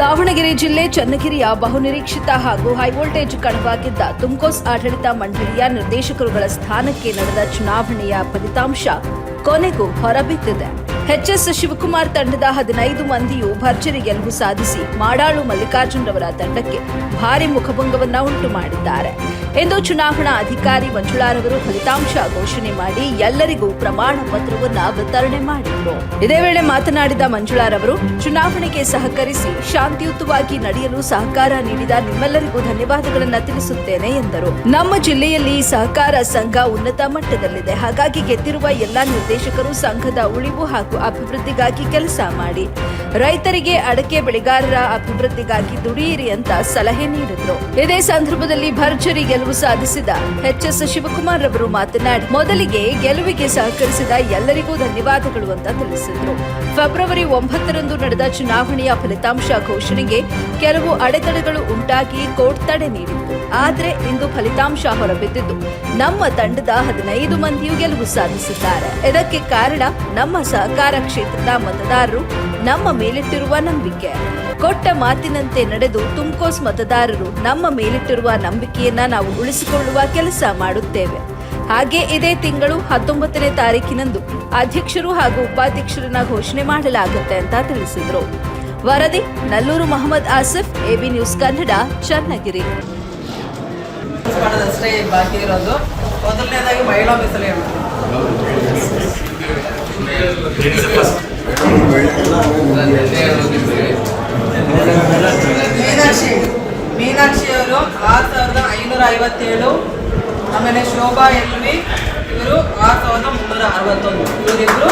ದಾವಣಗೆರೆ ಜಿಲ್ಲೆ ಚನ್ನಗಿರಿಯ ಬಹುನಿರೀಕ್ಷಿತ ಹಾಗೂ ಹೈವೋಲ್ಟೇಜ್ ಕಣವಾಗಿದ್ದ ತುಮ್ಕೋಸ್ ಆಡಳಿತ ಮಂಡಳಿಯ ನಿರ್ದೇಶಕರುಗಳ ಸ್ಥಾನಕ್ಕೆ ನಡೆದ ಚುನಾವಣೆಯ ಫಲಿತಾಂಶ ಕೊನೆಗೂ ಹೊರಬಿದ್ದಿದೆ. ಎಚ್ಎಸ್ ಶಿವಕುಮಾರ್ ತಂಡದ ಹದಿನೈದು ಮಂದಿಯು ಭರ್ಜರಿ ಗೆಲುವು ಸಾಧಿಸಿ, ಮಾಡಾಳು ಮಲ್ಲಿಕಾರ್ಜುನ್ರವರ ತಂಡಕ್ಕೆ ಭಾರಿ ಮುಖಭಂಗವನ್ನ ಉಂಟು ಮಾಡಿದ್ದಾರೆ ಎಂದು ಚುನಾವಣಾ ಅಧಿಕಾರಿ ಮಂಜುಳಾರವರು ಫಲಿತಾಂಶ ಘೋಷಣೆ ಮಾಡಿ ಎಲ್ಲರಿಗೂ ಪ್ರಮಾಣ ಪತ್ರವನ್ನು ವಿತರಣೆ ಮಾಡಿದರು. ಇದೇ ವೇಳೆ ಮಾತನಾಡಿದ ಮಂಜುಳಾರವರು ಚುನಾವಣೆಗೆ ಸಹಕರಿಸಿ ಶಾಂತಿಯುತವಾಗಿ ನಡೆಯಲು ಸಹಕಾರ ನೀಡಿದ ನಿಮ್ಮೆಲ್ಲರಿಗೂ ಧನ್ಯವಾದಗಳನ್ನು ತಿಳಿಸುತ್ತೇನೆ ಎಂದರು. ನಮ್ಮ ಜಿಲ್ಲೆಯಲ್ಲಿ ಸಹಕಾರ ಸಂಘ ಉನ್ನತ ಮಟ್ಟದಲ್ಲಿದೆ. ಹಾಗಾಗಿ ಗೆದ್ದಿರುವ ಎಲ್ಲಾ ನಿರ್ದೇಶಕರು ಸಂಘದ ಉಳಿವು ಹಾಗೂ ಅಭಿವೃದ್ಧಿಗಾಗಿ ಕೆಲಸ ಮಾಡಿ. ರೈತರಿಗೆ ಅಡಕೆ ಬೆಳೆಗಾರರ ಅಭಿವೃದ್ಧಿಗಾಗಿ ದುಡಿಯಿರಿ ಅಂತ ಸಲಹೆ ನೀಡಿದರು. ಇದೇ ಸಂದರ್ಭದಲ್ಲಿ ಭರ್ಜರಿ ಗೆಲುವು ಸಾಧಿಸಿದ ಎಚ್ಎಸ್ ಶಿವಕುಮಾರ್ ಅವರು ಮಾತನಾಡಿ, ಮೊದಲಿಗೆ ಗೆಲುವಿಗೆ ಸಹಕರಿಸಿದ ಎಲ್ಲರಿಗೂ ಧನ್ಯವಾದಗಳು ಅಂತ ತಿಳಿಸಿದರು. ಫೆಬ್ರವರಿ ಒಂಬತ್ತರಂದು ನಡೆದ ಚುನಾವಣೆಯ ಫಲಿತಾಂಶ ಘೋಷಣೆಗೆ ಕೆಲವು ಅಡೆತಡೆಗಳು ಉಂಟಾಗಿ ಕೋರ್ಟ್ ತಡೆ ನೀಡಿತ್ತು. ಆದರೆ ಇಂದು ಫಲಿತಾಂಶ ಹೊರಬಿದ್ದಿದ್ದು, ನಮ್ಮ ತಂಡದ ಹದಿನೈದು ಮಂದಿಯು ಗೆಲುವು ಸಾಧಿಸಿದ್ದಾರೆ. ಇದಕ್ಕೆ ಕಾರಣ ನಮ್ಮ ಸಹಕಾರ ಕ್ಷೇತ್ರದ ಮತದಾರರು ನಮ್ಮ ಮೇಲಿಟ್ಟಿರುವ ನಂಬಿಕೆ. ಕೊಟ್ಟ ಮಾತಿನಂತೆ ನಡೆದು ತುಮ್ಕೋಸ್ ಮತದಾರರು ನಮ್ಮ ಮೇಲಿಟ್ಟಿರುವ ನಂಬಿಕೆಯನ್ನ ನಾವು ಉಳಿಸಿಕೊಳ್ಳುವ ಕೆಲಸ ಮಾಡುತ್ತೇವೆ. ಹಾಗೆ ಇದೇ ತಿಂಗಳು ಹತ್ತೊಂಬತ್ತನೇ ತಾರೀಕಿನಂದು ಅಧ್ಯಕ್ಷರು ಹಾಗೂ ಉಪಾಧ್ಯಕ್ಷರನ್ನ ಘೋಷಣೆ ಮಾಡಲಾಗುತ್ತೆ ಅಂತ ತಿಳಿಸಿದ್ರು. ವರದಿ ನಲ್ಲೂರು ಮೊಹಮ್ಮದ್ ಆಸಿಫ್ ಎಬಿ ನ್ಯೂಸ್ ಕನ್ನಡ ಚನ್ನಗಿರಿ. ಮಾಡೋದಷ್ಟೇ ಬಾಕಿ ಇರೋದು. ಮೊದಲನೇದಾಗಿ ಮಹಿಳಾ ಮೀಸಲು ಹೇಳ್ಬಿಡ್ತೀನಿ ಮೀನಾಕ್ಷಿ. ಮೀನಾಕ್ಷಿ ಅವರು ಆರು ಸಾವಿರದ ಐನೂರ ಐವತ್ತೇಳು. ಆಮೇಲೆ ಶೋಭಾ ಎಲ್ವಿ ಇವರು ಆರು ಸಾವಿರದ ಮುನ್ನೂರ ಅರವತ್ತೊಂದು. ಇವರಿಬ್ಬರು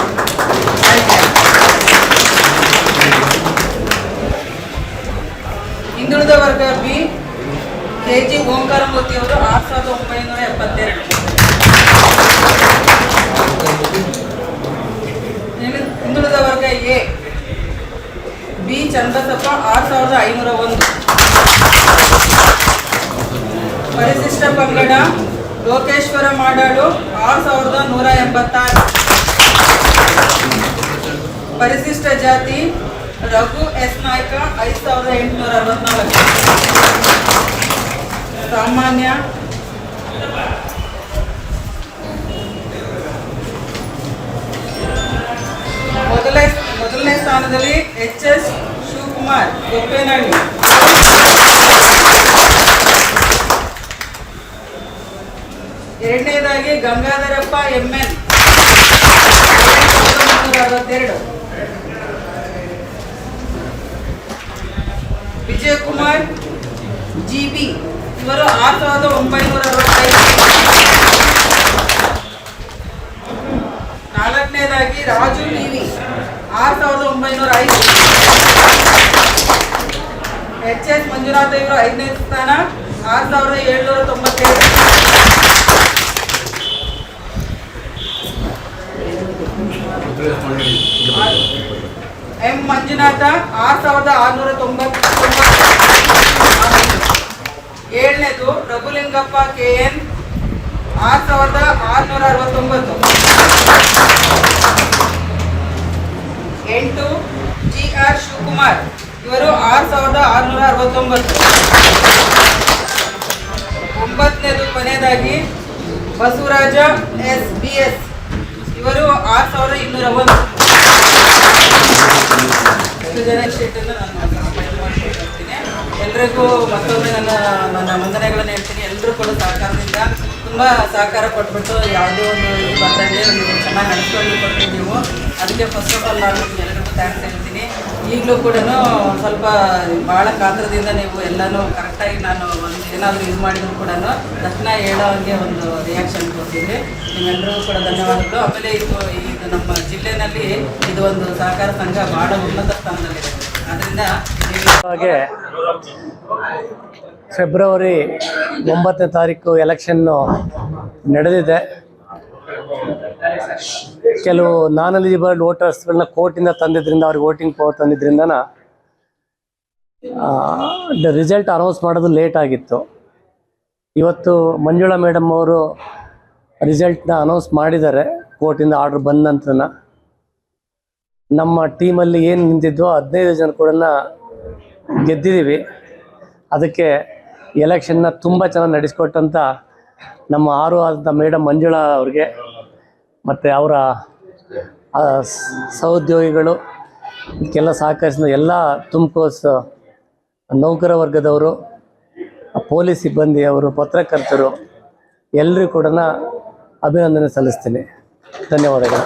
ಹಿಂದುಳಿದ ವರ್ಗ ಬಿ, ಕೆ ಜಿ ಓಂಕಾರಮೂರ್ತಿ ಅವರು ಆರು ಸಾವಿರದ ಒಂಬೈನೂರ ಎಪ್ಪತ್ತೆರಡು ಇನ್ನು ಹಿಂದುಳಿದ ವರ್ಗ ಎ ಬಿ ಚಂದ್ರಸಪ್ಪ ಆರು ಸಾವಿರದ ಐನೂರ ಒಂದು. ಪರಿಶಿಷ್ಟ ಪಂಗಡ ಲೋಕೇಶ್ವರ ಮಾಡಾಳು ಆರು ಸಾವಿರದ ನೂರ ಎಂಬತ್ತಾರು. ಪರಿಶಿಷ್ಟ ಜಾತಿ ರಘು ಎಸ್ ನಾಯ್ಕ ಐದು ಸಾವಿರದ ಎಂಟುನೂರ ಅರವತ್ನಾಲ್ಕು. ಸಾಮಾನ್ಯ ಮೊದಲನೇ ಮೊದಲನೇ ಸ್ಥಾನದಲ್ಲಿ ಎಚ್ ಎಸ್ ಶಿವಕುಮಾರ್. ಎರಡನೇದಾಗಿ ಗಂಗಾಧರಪ್ಪ ಎಂ ಎನ್ ಅರವತ್ತೆರಡು ವಿಜಯಕುಮಾರ್ ಜಿಬಿ ಇವರು ಆರು ಸಾವಿರದ ಒಂಬೈನೂರ ಅರವತ್ತೈದು. ನಾಲ್ಕನೇದಾಗಿ ರಾಜು ಟಿವಿ ಆರು ಸಾವಿರದ ಒಂಬೈನೂರ ಐದು. ಎಚ್ ಎಸ್ ಮಂಜುನಾಥ ಇವರು ಐದನೇ ಸ್ಥಾನ, ಆರು ಸಾವಿರದ ಏಳ್ನೂರ ತೊಂಬತ್ತೇಳು. ಎಂ ಮಂಜುನಾಥ, ಆರು ಸಾವಿರದ ಆರುನೂರ ತೊಂಬತ್ತೊಂಬತ್ತು ಏಳನೇದು ಪ್ರಭುಲಿಂಗಪ್ಪ ಕೆ ಎನ್, ಆರು ಸಾವಿರದ ಆರುನೂರ ಅರವತ್ತೊಂಬತ್ತು. ಎಂಟು ಜಿ ಆರ್ ಶಿವಕುಮಾರ್. ಸಾವಿರದ ಆರುನೂರ ಅರವತ್ತೊಂಬತ್ತು. ಒಂಬತ್ತನೇದು ಕೊನೆಯದಾಗಿ ಬಸವರಾಜ ಎಸ್ ಬಿ ಎಸ್. ಇವರು ಆರು ಸಾವಿರದ ಇನ್ನೂರ ಒಂದು ಜನ ನಾನು ಮಾಡ್ತೀನಿ ಎಲ್ರಿಗೂ ಮತ್ತೊಮ್ಮೆ ನನ್ನ ನನ್ನ ವಂದನೆಗಳನ್ನು ಹೇಳ್ತೀನಿ. ಎಲ್ಲರೂ ಕೂಡ ಸಹಕಾರದಿಂದ ತುಂಬ ಸಹಕಾರ ಕೊಟ್ಬಿಟ್ಟು ಯಾವುದೇ ಒಂದು ಇದು ಇದೆ ಚೆನ್ನಾಗಿ ನಡೆಸ್ಕೊಂಡು ಕೊಟ್ಟಿದ್ದೀವಿ ಅದಕ್ಕೆ ಫಸ್ಟ್ ಆಫ್ ಆಲ್ ನಾನು ಎಲ್ಲರಿಗೂ ಥ್ಯಾಂಕ್ಸ್ ಹೇಳ್ತೀನಿ ಈಗಲೂ ಕೂಡ ಸ್ವಲ್ಪ ಭಾಳ ಕಾತ್ರದಿಂದ ನೀವು ಎಲ್ಲನೂ ಕರೆಕ್ಟಾಗಿ ನಾನು ಒಂದು ಏನಾದರೂ ಇದು ಮಾಡಿದ್ರು ಕೂಡ ತಕ್ಷಣ ಹೇಳೋ ಹಾಗೆ ಒಂದು ರಿಯಾಕ್ಷನ್ ಕೊಟ್ಟಿದ್ರಿ ನಿಮ್ಮೆಲ್ಲರಿಗೂ ಕೂಡ ಧನ್ಯವಾದಗಳು. ಆಮೇಲೆ ಇದು ಇದು ನಮ್ಮ ಜಿಲ್ಲೆಯಲ್ಲಿ ಇದು ಒಂದು ಸಹಕಾರ ಸಂಘ ಭಾಳ ಉನ್ನತ ಸ್ಥಾನದಲ್ಲಿದೆ. ನೀವು ಹಾಗೆ ಫೆಬ್ರವರಿ ಒಂಬತ್ತನೇ ತಾರೀಕು ಎಲೆಕ್ಷನ್ನು ನಡೆದಿದೆ. ಕೆಲವು ನಾನ್ ಎಲಿಜಿಬಲ್ ವೋಟರ್ಸ್ಗಳನ್ನ ಕೋರ್ಟಿಂದ ತಂದಿದ್ರಿಂದ ಅವ್ರಿಗೆ ವೋಟಿಂಗ್ ಪವರ್ ತಂದಿದ್ರಿಂದನ ರಿಸಲ್ಟ್ ಅನೌನ್ಸ್ ಮಾಡೋದು ಲೇಟ್ ಆಗಿತ್ತು. ಇವತ್ತು ಮಂಜುಳಾ ಮೇಡಮ್ ಅವರು ರಿಸಲ್ಟ್ನ ಅನೌನ್ಸ್ ಮಾಡಿದ್ದಾರೆ ಕೋರ್ಟಿಂದ ಆರ್ಡರ್ ಬಂದ ನಂತರ ನಮ್ಮ ಟೀಮಲ್ಲಿ ಏನು ನಿಂತಿದ್ವೋ ಹದಿನೈದು ಜನ ಕೂಡ ಗೆದ್ದಿದ್ದೀವಿ ಅದಕ್ಕೆ ಎಲೆಕ್ಷನ್ನ ತುಂಬ ಚೆನ್ನಾಗಿ ನಡೆಸ್ಕೊಟ್ಟಂಥ ನಮ್ಮ ಆರು ಆದಂಥ ಮೇಡಮ್ ಮಂಜುಳಾ ಅವ್ರಿಗೆ ಮತ್ತು ಅವರ ಸಹೋದ್ಯೋಗಿಗಳು ಇದಕ್ಕೆಲ್ಲ ಸಹಕರಿಸಿದ ಎಲ್ಲ ತುಮಕೋಸ್ ನೌಕರ ವರ್ಗದವರು, ಪೊಲೀಸ್ ಸಿಬ್ಬಂದಿಯವರು, ಪತ್ರಕರ್ತರು ಎಲ್ಲರೂ ಕೂಡ ಅಭಿನಂದನೆ ಸಲ್ಲಿಸ್ತೀನಿ. ಧನ್ಯವಾದಗಳು.